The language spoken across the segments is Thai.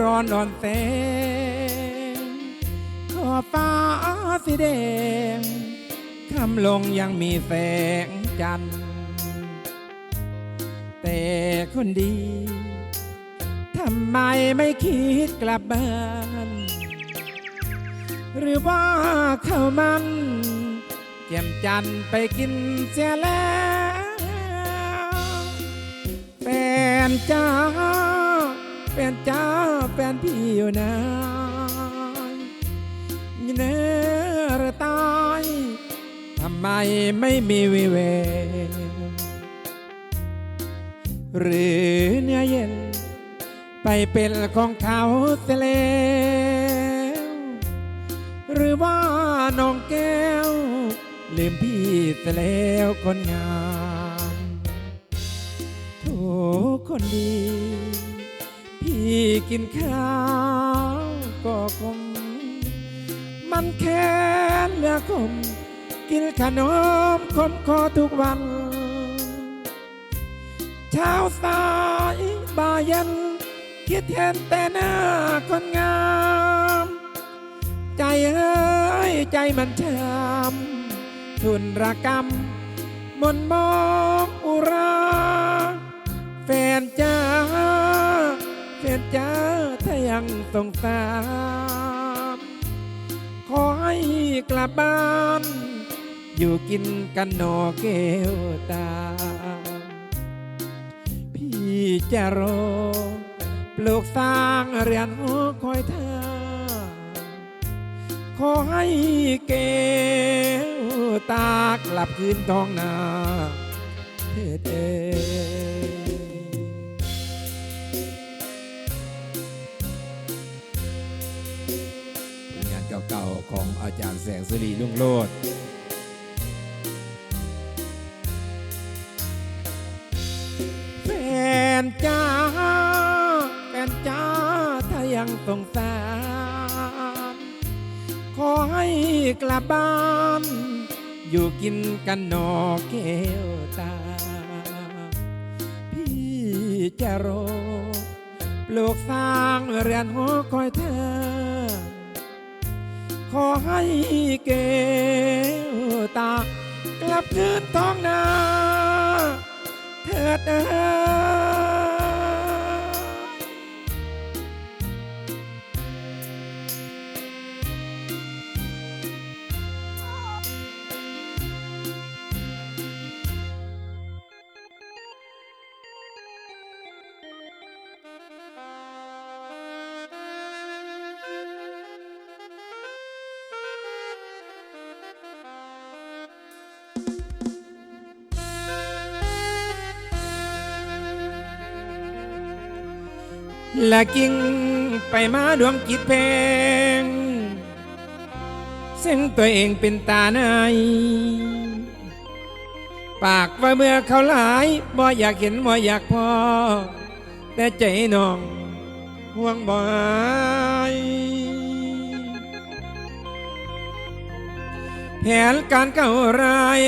ร้อนอ่อนแสงขอบฟ้าสีแดงคำลงยังมีแสงจันทร์แต่คนดี ทำไมไม่คิดกลับบ้าน หรือว่าเขามันแจ่มจันไปกินเสียแล้วแฟนจ้า แฟนจ้าแฟนพี่อยู่ไหนยินเนอร์ตายทำไมไม่มีวิเวหรือเนื้อเย็น ไปเป็นของเขาเสียแล้วหรือว่าน้องแก้ว ลืมพี่เสียแล้วคนงามโถคนดี พี่กินข้าวก็คงมันแค่เหลือคมกินขนมคมคอทุกวันเช้าสายบ่ายเย็นคิดเห็นแต่หน้าคนงาม ใจเอ้ยใจมันช้ำทุนระกรรมมนมองอุรา แฟนจ้าแฟน จ้าถ้ายังสงสารขอให้กลับบ้าน อยู่กินกันหนอแก้วตา พี่จะรอปลูกสร้างเรือนหอคอยท่าขอให้เกวตากลับคืนท้องนาเถิดเอ่ ของอาจารย์แสงสุรีลุงโลดแฟนจ้าแฟนจ้าถ้ายังสงสารขอให้กลับบ้าน อยู่กินกันนอแก้วตา พี่จะรอปลูกสร้างเรือนหอคอยเธอ ขอให้เกวตากลับคืนท้องนาเถิดเอ และกิ่งไปมาดวงจิตเพลงเส้นตัวเองเป็นตาในปากว่าเมื่อเขาหลายบ่อยากเห็นบ่อยากพอ แต่ใจน้องห่วงบ่ายแผนการเก่าราย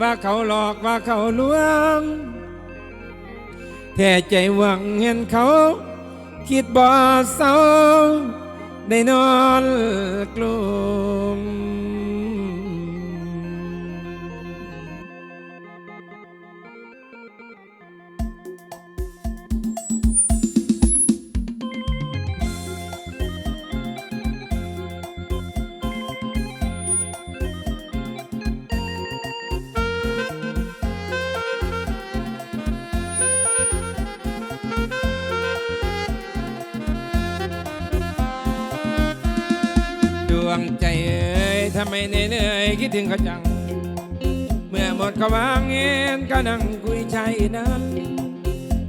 ว่าเขาหลอกว่าเขาลวง แท้ใจหวังเห็นเขา คิดบ่เศร้าได้นอนกลุ่ม วงใจเอ้ยทำไมเหนื่อยคิดถึงเขาจัง เมื่อหมดเขาวางเงินก็นั่งคุยใจนั้น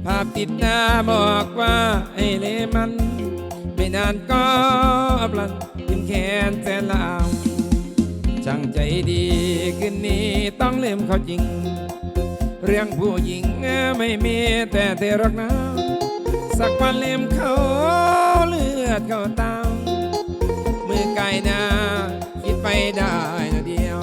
ภาพติดหน้าบอกว่าไอ้เลมัน ไม่นานก็พลันกินแขนแสนลาวช่างใจดีคืนนี้ต้องลืมเขาจริง เรื่องผู้หญิงไม่มีแต่เธอรักนะสักวันลืมเขาเลือดเขาตาม มือไกลนาคิดไปได้นาเดียว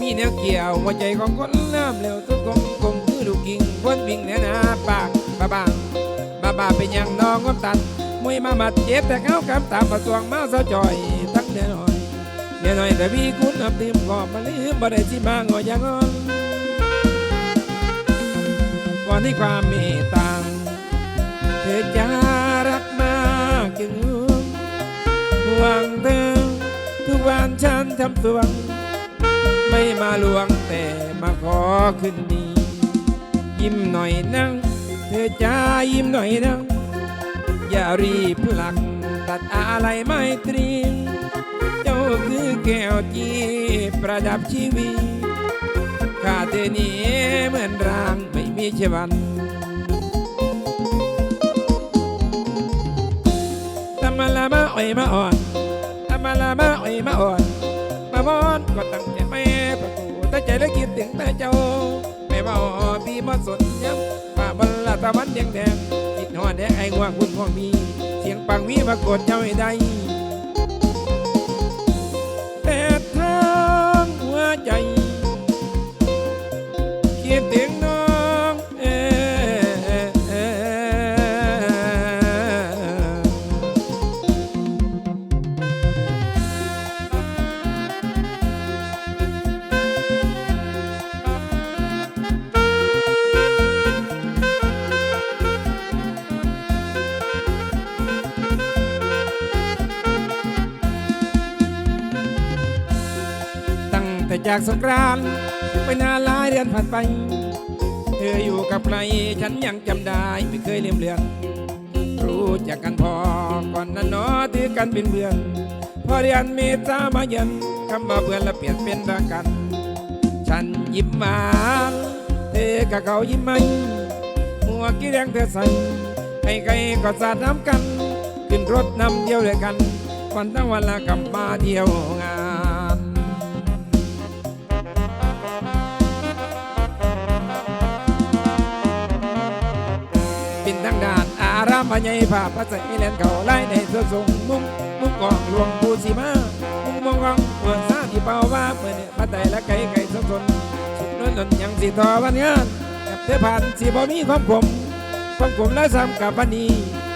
มีแนวเกี่ยวหัวใจของคนเริ่มเร็วทุกคนคนวิ่งเนี่ยนะปากบ้าบางบ้าบาเป็นอย่างน้องก้มตันมวยมามาเจ็บแต่เขากำตามประสวงมาเสาจอยทั้งเนื้อหน่อยเนื้อหน่อยแต่พี่คุณอับติมกอบมาลืมบ่ได้ที่มางออย่างอ่อน ก่อนที่ความเมตตาเธอจะรักมากจึงห่วงเธอทุกวันฉันทำตัวไม่มาลวงแต่มาขอขึ้นดี ยิ้มหน่อยนังเธอจ้ายิ้มหน่อยนังอย่ารีบพลักตัดอะไรไม่ตรี เจ้าคือแก้วจีประดับชีวิตข้าเธอนี้เหมือนรางไม่มีชีวันตำมาละมาอ่อยมาอ่อนตำมาละมาอ่อยมาอ่อนมามอนก็ตั้งใจไม่ประตูแต่ใจแล้วคิดถึงแต่เจ้าไม่ว่าพี่มาสนย้ำป่าบรรลาตะวันแดงแดงคิดหอดแดงไอ้ง่วงคุณของมี เสียงปังวีมากดเจ้าให้ได้แต่ทางหัวใจ จากสงกรานต์ไปนานหลายเดือนผ่านไป เธออยู่กับใครฉันยังจำได้ไม่เคยลืมเลือน รู้จักกันพอก่อนนั้นเนอถือกันเป็นเพื่อน พอเรียนเมตตามาเย็นคำว่าเพื่อนและเปลี่ยนเป็นรักกัน ฉันยิ้มหวานเธอกับเขายิ้มไหมหัวกี้แดงเธอใส่ให้ใครก็สาดน้ำกัน ขึ้นรถนำเดียวด้วยกันวันทั้งวันละกลับมาเที่ยวานอารามพญายภาพพระใสแลนเขาไล่ในเสื้อทรงมุ้งมุ้งกองหลวงปูสีมามุ้งมองกองเปิดซาที่เป่าว่าเมื่อเนี่ยพระไตและไก่ไก่สมสนสุดล้นล้นยังสีทอวันงานกับเธอผ่านสีบ่มีความขมความขมและซ้ำกับวันนี้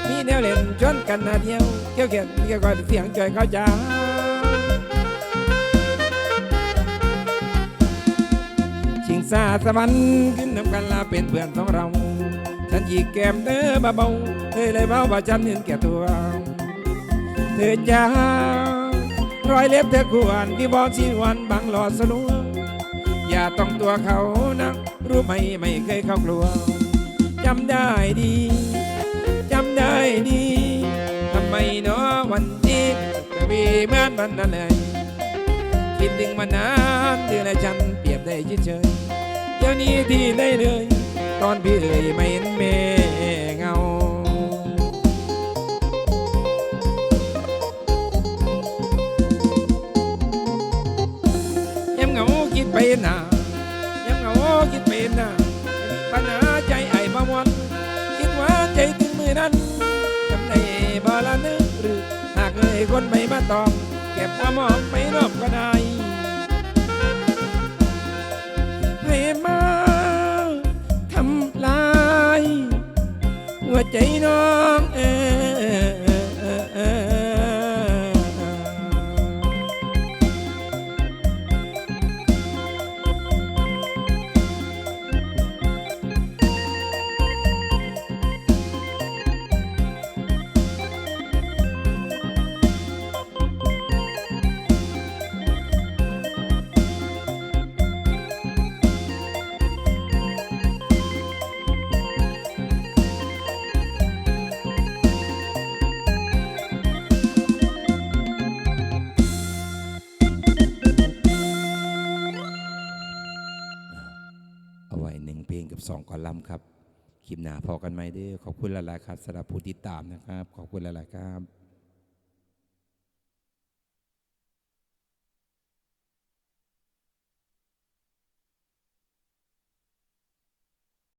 มีแนวเล่นชวนกันนาเดียวเกี่ยวเขียนเกี่ยวกับเสียงจ่อยเข้าใจชิงซาสวรรค์ขึ้นนำกันลาเป็นเพื่อนของเรา ฉันหยิกแก้มเธอเบาเธอเลยเบาว่าฉันเห็นแก่ตัวเธอจ้ารอยเล็บเธอควรที่บอกชีวันบังหลอดสลัวอย่าต้องตัวเขานะรู้ไหมไม่เคยเข้ากลัวจำได้ดีจำได้ดีทำไมเนาะวันนี้กระบีเหมือนวันนั้นเลยคิดถึงมานานเดือนละฉันเปรียบได้เฉยเดี๋ยวนี้ที่ไหนเลย อน พี่เอ่ยไม่เห็นแม่เงา ยังเหงาคิดไปหนายังเหงาคิดไปหนามีปัญหาใจไอ้บางวันคิดว่าใจถึงมือนั้นจำได้บ่ละนึกหรือหากเลยคนไม่มาตอบเก็บความหอมไปรอบก็ได้ให้มา หัวใจน้องเอ ว้หนึ่งเพลงกับสองกอลัมครับคลิปหน้าพอกันไหมเด้อขอบคุณหลายๆครับสำหรับผู้ติดตามนะครับ ขอบคุณหลายๆครับ